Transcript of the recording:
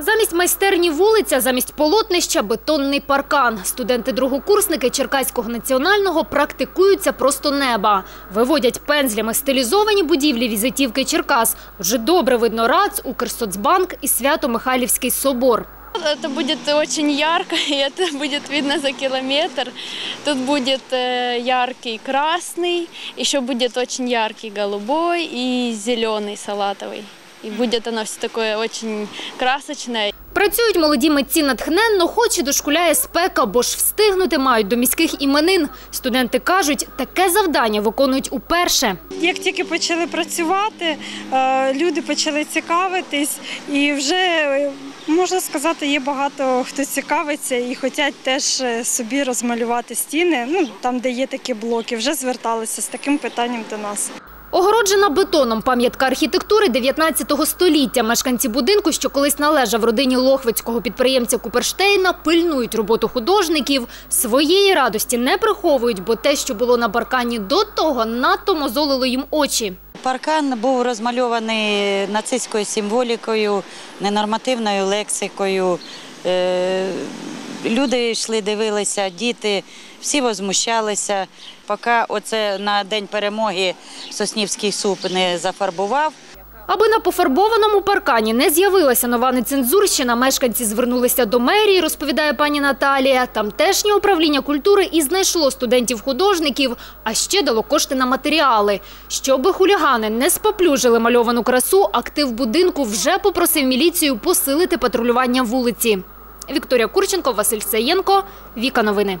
Замість майстерні вулиця, замість полотнища – бетонний паркан. Студенти-другокурсники Черкаського національного практикуються просто неба. Виводять пензлями стилізовані будівлі візитівки Черкас. Вже добре видно РАЦ, Укрсоцбанк і Свято-Михайлівський собор. Это будет очень ярко, и это будет видно за километр. Тут будет э, яркий красный, еще будет очень яркий голубой и зеленый салатовый. И будет оно все такое очень красочное. Працюють молоді митці натхненно, хоч і дошкуляє спека, бо ж встигнути мають до міських іменин. Студенти кажуть, таке завдання виконують уперше. Як тільки почали працювати, е, люди почали цікавитись, і вже можна сказати, є багато хто цікавиться і хочуть теж е, собі розмалювати стіни. Ну там, де є такі блоки, вже зверталися з таким питанням до нас. Огороджена бетоном пам'ятка архітектури 19 століття. Мешканці будинку, що колись належав родині лохвицького підприємця Куперштейна, пильнують роботу художників. Своєї радості не приховують, бо те, що було на паркані до того, надто мозолило їм очі. Паркан був розмальований нацистською символікою, ненормативною лексикою. Люди йшли, дивилися, діти, всі возмущалися. Поки оце на День перемоги Соснівський суп не зафарбував. Аби на пофарбованому паркані не з'явилася нова нецензурщина, мешканці звернулися до мерії, розповідає пані Наталія. Тамтешнє управління культури і знайшло студентів-художників, а ще дало кошти на матеріали. Щоби хулігани не споплюжили мальовану красу, актив будинку вже попросив міліцію посилити патрулювання вулиці. Вікторія Курченко, Василь Саєнко, Віка Новини.